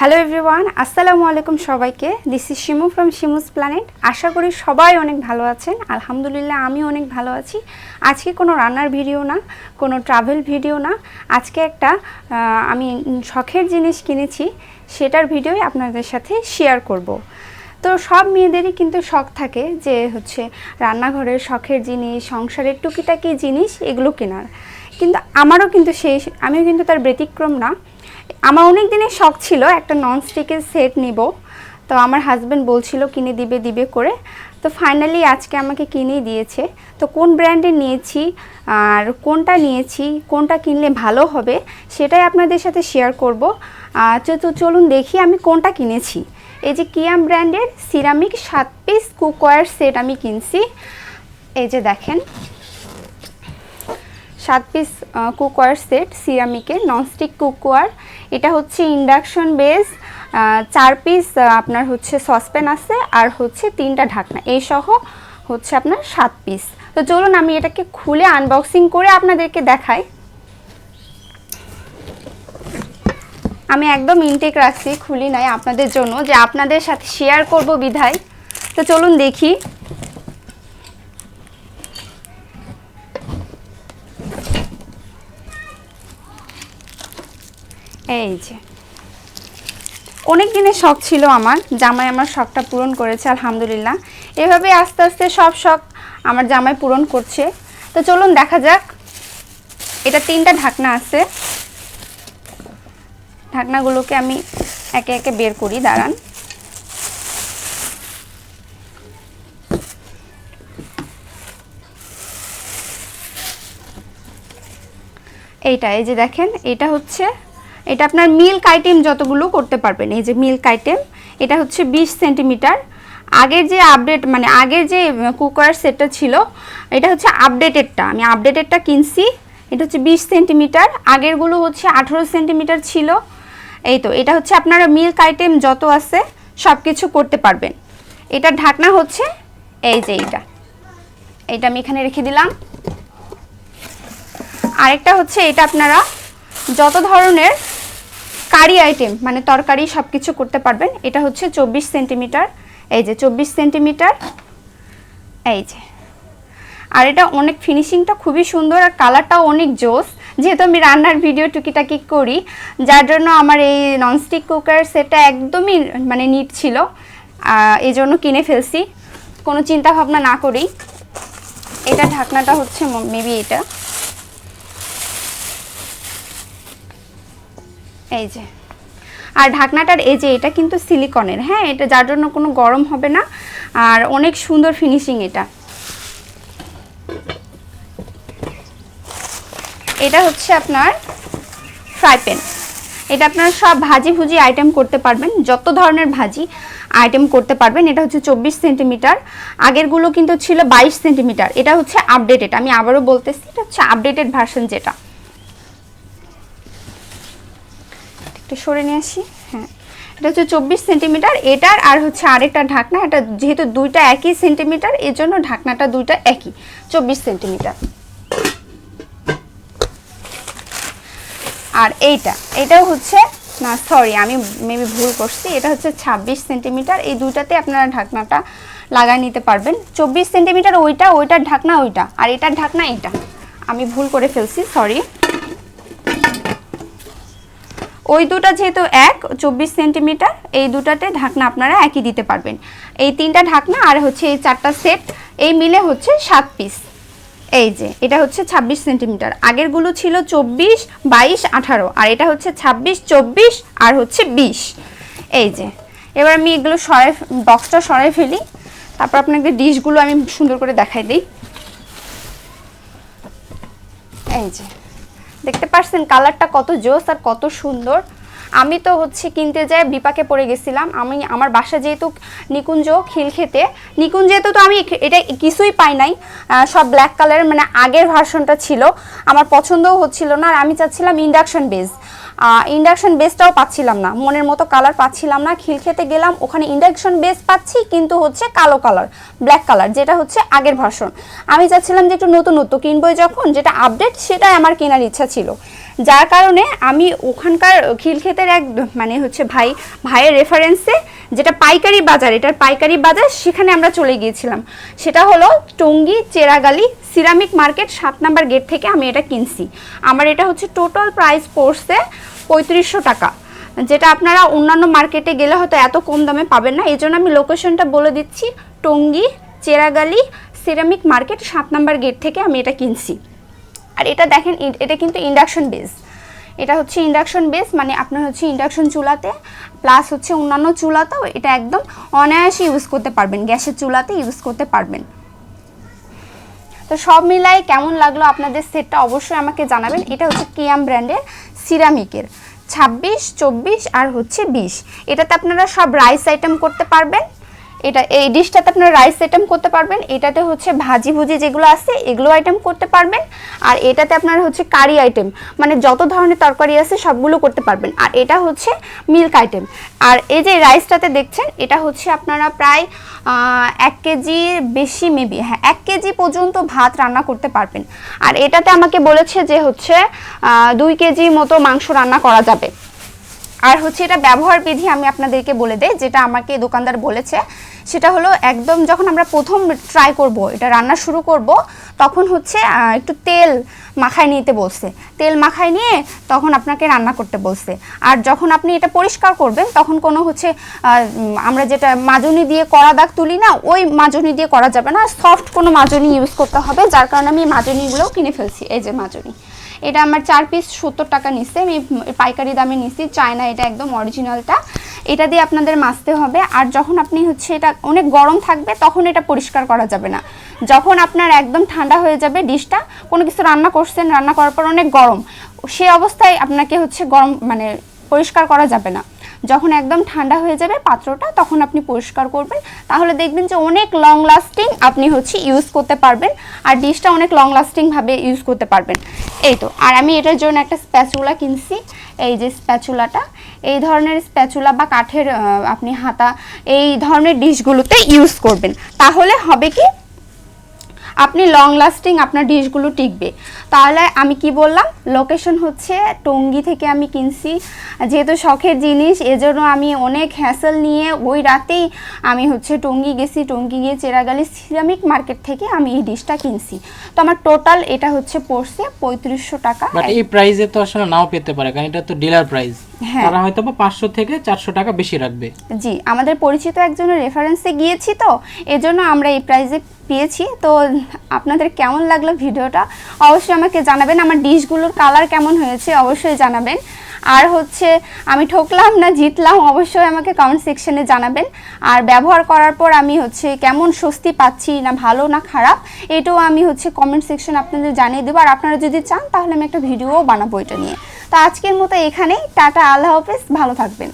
Hello everyone আসসালামু আলাইকুম সবাইকে। This is Shimu from Shimu's planet আশা করি সবাই অনেক ভালো আছেন। আলহামদুলিল্লাহ আমি অনেক ভালো আছি। আজকে কোনো রান্নার ভিডিও না, কোনো ট্রাভেল ভিডিও না। আজকে একটা আমি শখের জিনিস কিনেছি, সেটার ভিডিওই আপনাদের সাথে শেয়ার করব। তো সব মেয়েদেরই কিন্তু শখ থাকে যে হচ্ছে রান্নাঘরের শখের জিনিস, সংসারের টুকিটাকি জিনিস, এগুলো কেনার। কিন্তু আমারও কিন্তু সেই, আমিও কিন্তু তার ব্যতিক্রম না। আমার অনেক দিনের শখ ছিল একটা ননস্টিকের সেট নিব। তো আমার হাজব্যান্ড বলছিল, কিনে দিবে দিবে করে। তো ফাইনালি আজকে আমাকে কিনেই দিয়েছে। তো কোন ব্র্যান্ডের নিয়েছি, আর কোনটা নিয়েছি, কোনটা কিনলে ভালো হবে, সেটাই আপনাদের সাথে শেয়ার করব। তো চলুন দেখি আমি কোনটা কিনেছি। এই যে কিয়াম ব্র্যান্ডের সিরামিক সাত পিস কুকওয়ার সেট আমি কিনছি। এই যে দেখেন। সাত পিস কুকওয়ার সেট সিরামিকের ননস্টিক কুকওয়ার। এটা হচ্ছে ইন্ডাকশন বেস চার পিস আপনার হচ্ছে সসপ্যান আছে আর হচ্ছে তিনটা ঢাকনা। এই সহ হচ্ছে আপনার সাত পিস। তো চলুন আমি এটাকে খুলে আনবক্সিং করে আপনাদেরকে দেখাই। আমি একদম ইনটেক রাখছি, খুলি নাই আপনাদের জন্য, যে আপনাদের সাথে শেয়ার করব বিধায়। তো চলুন দেখি। এই যে। অনেক দিনের শখ ছিল আমার, জামাই আমার শখটা পূরণ করেছে, আলহামদুলিল্লাহ। এভাবে আস্তে আস্তে সব শখ আমার জামাই পূরণ করছে। তো চলুন দেখা যাক, এটা তিনটা ঢাকনা আছে। ঢাকনাগুলোকে আমি একে একে বের করি, দাঁড়ান। এইটা, এই যে দেখেন, এটা হচ্ছে এটা আপনার মিল্ক আইটেম যতগুলো করতে পারবেন, এই যে মিল্ক আইটেম এটা হচ্ছে বিশ সেন্টিমিটার আগের যে আপডেট মানে আগের যে কুকার সেটটা ছিল, এটা হচ্ছে আপডেটেডটা আমি আপডেটেডটা কিনছি, এটা হচ্ছে বিশ সেন্টিমিটার আগেরগুলো হচ্ছে আঠেরো সেন্টিমিটার ছিল। এই তো, এটা হচ্ছে আপনারা মিল্ক আইটেম যত আছে সব কিছু করতে পারবেন। এটার ঢাকনা হচ্ছে, এই যে এইটা। এইটা আমি এখানে রেখে দিলাম। আরেকটা হচ্ছে, এটা আপনারা যত ধরনের কারি আইটেম মানে তরকারি সব কিছু করতে পারবেন। এটা হচ্ছে চব্বিশ সেন্টিমিটার। এই যে চব্বিশ সেন্টিমিটার। এই যে। আর এটা অনেক ফিনিশিংটা খুবই সুন্দর আর কালারটাও অনেক জোস। যেহেতু আমি রান্নার ভিডিও টুকিটাকি করি, যার জন্য আমার এই ননস্টিক কুকার সেটটা একদমই মানে নিট ছিল। এই জন্য কিনে ফেলছি। কোনো চিন্তা ভাবনা না করেই। এটা ঢাকনাটা হচ্ছে মেবি এটা। এই যে। আর ঢাকনাটার এই যে, এটা কিন্তু সিলিকনের হ্যাঁ? এটা যার জন্য কোনো গরম হবে না। আর অনেক সুন্দর ফিনিশিং এটা। এটা হচ্ছে আপনার ফ্রাই প্যান এটা আপনার সব ভাজি ভুজি আইটেম করতে পারবেন, যত ধরনের ভাজি আইটেম করতে পারবেন, এটা হচ্ছে চব্বিশ সেন্টিমিটার। আগেরগুলো কিন্তু ছিল বাইশ সেন্টিমিটার। এটা হচ্ছে আপডেটেড আমি আবারও বলতেছি, এটা হচ্ছে আপডেটেড ভার্সন যেটা। একটু সরে নিয়ে আসি হ্যাঁ। এটা হচ্ছে চব্বিশ সেন্টিমিটার, এটার আর হচ্ছে আরেকটা ঢাকনা, এটা যেহেতু দুইটা একই সেন্টিমিটার এর জন্য ঢাকনাটা দুইটা একই, চব্বিশ সেন্টিমিটার। আর এইটা, এটাও হচ্ছে, না সরি আমি মেবি ভুল করছি, এটা হচ্ছে ছাব্বিশ সেন্টিমিটার, এই দুইটাতে আপনারা ঢাকনাটা লাগাই নিতে পারবেন। চব্বিশ সেন্টিমিটার ওইটা, ওইটার ঢাকনা ওইটা, আর এটার ঢাকনা এইটা। আমি ভুল করে ফেলছি সরি ওই দুটো যেহেতু এক, চব্বিশ সেন্টিমিটার, এই দুটাতে ঢাকনা আপনারা একই দিতে পারবেন। এই তিনটা ঢাকনা আর হচ্ছে এই চারটা সেট, এই মিলে হচ্ছে সাত পিস। এই যে, এটা হচ্ছে ছাব্বিশ সেন্টিমিটার। আগেরগুলো ছিল চব্বিশ, বাইশ, আঠারো, আর এটা হচ্ছে ছাব্বিশ, চব্বিশ, আর হচ্ছে বিশ। এই যে, এবার আমি এগুলো সরাই, বক্সটা সরাই ফেলি। তারপর আপনাকে ডিশগুলো আমি সুন্দর করে দেখাই দিই। এই যে দেখতে পাচ্ছেন কালারটা কত জোস আর কত সুন্দর। আমি তো হচ্ছে কিনতে যাই, বিপাকে পড়ে গেছিলাম। আমি আমার বাসা যেহেতু নিকুঞ্জ খিলখেতে নিকুঞ্জেতে তো আমি এটা কিছুই পাই নাই। সব ব্ল্যাক কালারের মানে আগের ভার্সনটা ছিল। আমার পছন্দও হচ্ছিল না আর আমি চাচ্ছিলাম ইন্ডাকশন বেস ইন্ডাকশন বেসটাও পাচ্ছিলাম না। মনের মতো কালার পাচ্ছিলাম না। খিলক্ষেতে গেলাম, ওখানে ইন্ডাকশন বেস পাচ্ছি, কিন্তু হচ্ছে কালো কালার ব্ল্যাক কালার যেটা হচ্ছে আগের ভার্সন আমি চাচ্ছিলাম যে একটু নতুন নতুন কিনবই যখন, যেটা আপডেট সেটাই আমার কেনার ইচ্ছা ছিল। যার কারণে আমি ওখানকার খিলক্ষেতের এক মানে হচ্ছে ভাই, ভাইয়ের রেফারেন্সে যেটা পাইকারি বাজার, এটার পাইকারি বাজার, সেখানে আমরা চলে গিয়েছিলাম। সেটা হলো টঙ্গী, চেরাগালি সিরামিক মার্কেট সাত নাম্বার গেট থেকে আমি এটা কিনছি। আমার এটা হচ্ছে টোটাল প্রাইস পড়ছে পঁয়ত্রিশশো টাকা। যেটা আপনারা অন্যান্য মার্কেটে গেলে হয়তো এত কম দামে পাবেন না। এই জন্য আমি লোকেশনটা বলে দিচ্ছি, টঙ্গী, চেরাগালি, সিরামিক মার্কেট সাত নাম্বার গেট থেকে আমি এটা কিনছি। আর এটা দেখেন এটা কিন্তু ইন্ডাকশন বেস। এটা হচ্ছে ইন্ডাকশন বেস মানে আপনার হচ্ছে ইন্ডাকশন চুলাতে, প্লাস হচ্ছে অন্যান্য চুলাতেও এটা একদম অনায়াসে ইউজ করতে পারবেন, গ্যাসের চুলাতে ইউজ করতে পারবেন। তো সব মিলাই কেমন লাগল আপনাদের সেটটা অবশ্যই আমাকে জানাবেন। এটা হচ্ছে কিয়াম ব্র্যান্ডের সিরামিকের। ছাব্বিশ, চব্বিশ আর হচ্ছে বিশ। এটাতে আপনারা সব রাইস আইটেম করতে পারবেন। এটা, এই ডিশটাতে আপনারা রাইস আইটেম করতে পারবেন। এটাতে হচ্ছে ভাজি ভুজি যেগুলো আছে, এগুলো আইটেম করতে পারবেন। আর এটাতে আপনারা হচ্ছে কারি আইটেম মানে যত ধরনের তরকারি আছে সবগুলো করতে পারবেন। আর এটা হচ্ছে মিল্ক আইটেম আর এই যে রাইসটাতে দেখছেন, এটা হচ্ছে আপনারা প্রায় এক কেজির বেশি মেবি হ্যাঁ এক কেজি পর্যন্ত ভাত রান্না করতে পারবেন। আর এটাতে আমাকে বলেছে যে হচ্ছে দুই কেজি মতো মাংস রান্না করা যাবে। আর হচ্ছে এটা ব্যবহার বিধি আমি আপনাদেরকে বলে দেই, যেটা আমাকে দোকানদার বলেছে, সেটা হলো একদম যখন আমরা প্রথম ট্রাই করব, এটা রান্না শুরু করব, তখন হচ্ছে একটু তেল মাখায় নিতে বলছে। তেল মাখায় নিয়ে তখন আপনাকে রান্না করতে বলছে। আর যখন আপনি এটা পরিষ্কার করবেন, তখন কোনো হচ্ছে আমরা যেটা মাজনি দিয়ে কড়া দাগ তুলি না, ওই মাজনি দিয়ে করা যাবে না। সফট কোনো মাজনি ইউজ করতে হবে, যার কারণে আমি মাজনিগুলোও কিনে ফেলছি, এই যে মাজনি। এটা আমার চার পিস সত্তর টাকা নিচ্ছে, আমি পাইকারি দামে নিচ্ছি, চায়না এটা একদম অরিজিনালটা এটা দিয়ে আপনাদের মাছতে হবে, আর যখন আপনি হচ্ছে এটা অনেক গরম থাকবে, তখন এটা পরিষ্কার করা যাবে না। যখন আপনার একদম ঠান্ডা হয়ে যাবে ডিশটা, কোনো কিছু রান্না করছেন, রান্না করার পর অনেক গরম, সে অবস্থায় আপনাকে হচ্ছে গরম মানে পরিষ্কার করা যাবে না। যখন একদম ঠান্ডা হয়ে যাবে পাত্রটা, তখন আপনি পরিষ্কার করবেন। তাহলে দেখবেন যে অনেক লং লাস্টিং আপনি হচ্ছে ইউজ করতে পারবেন। আর ডিশটা অনেক লং লাস্টিং ভাবে ইউজ করতে পারবেন। এই তো, আর আমি এটার জন্য একটা স্প্যাচুলা কিনছি। এই যে স্প্যাচুলাটা এই ধরনের স্প্যাচুলা বা কাঠের আপনি হাতা, এই ধরনের ডিশগুলোতে ইউজ করবেন। তাহলে হবে কি আপনি লং লাস্টিং আপনার ডিশগুলো টিকবে। তাহলে আমি কি বললাম? লোকেশন হচ্ছে টঙ্গি থেকে আমি কিনছি। যেহেতু শখের জিনিস এজন্য আমি অনেক হ্যাসেল নিয়ে ওই রাতেই আমি হচ্ছে টঙ্গি গেছি টঙ্গি গিয়ে চেরাগালি সিরামিক মার্কেট থেকে আমি এই ডিশটা কিনছি। তো আমার টোটাল এটা হচ্ছে পড়ছে পঁয়ত্রিশশো টাকা এই প্রাইসে তো আসলে নাও পেতে পারে কারণ এটা তো ডিলার প্রাইস হ্যাঁ। তারা হয়তো বা পাঁচশো থেকে চারশো টাকা বেশি রাখবে। জি আমাদের পরিচিত একজনের রেফারেন্সে গিয়েছি তো এজন্য আমরা এই প্রাইজে পেয়েছি। তো আপনাদের কেমন লাগল ভিডিওটা? অবশ্যই আমাকে জানাবেন আমার ডিশগুলোর কালার কেমন হয়েছে, অবশ্যই জানাবেন। আর হচ্ছে, আমি ঠকলাম না জিতলাম, অবশ্যই আমাকে কমেন্ট সেকশনে জানাবেন। আর ব্যবহার করার পর আমি হচ্ছে কেমন স্বস্তি পাচ্ছি, না ভালো না খারাপ, এটাও আমি হচ্ছে কমেন্ট সেকশন আপনাদের জানিয়ে দেবো। আর আপনারা যদি চান, তাহলে আমি একটা ভিডিও বানাবো এটা নিয়ে। তো আজকের মতো এখানেই, টাটা, আল্লাহ হাফেজ, ভালো থাকবেন।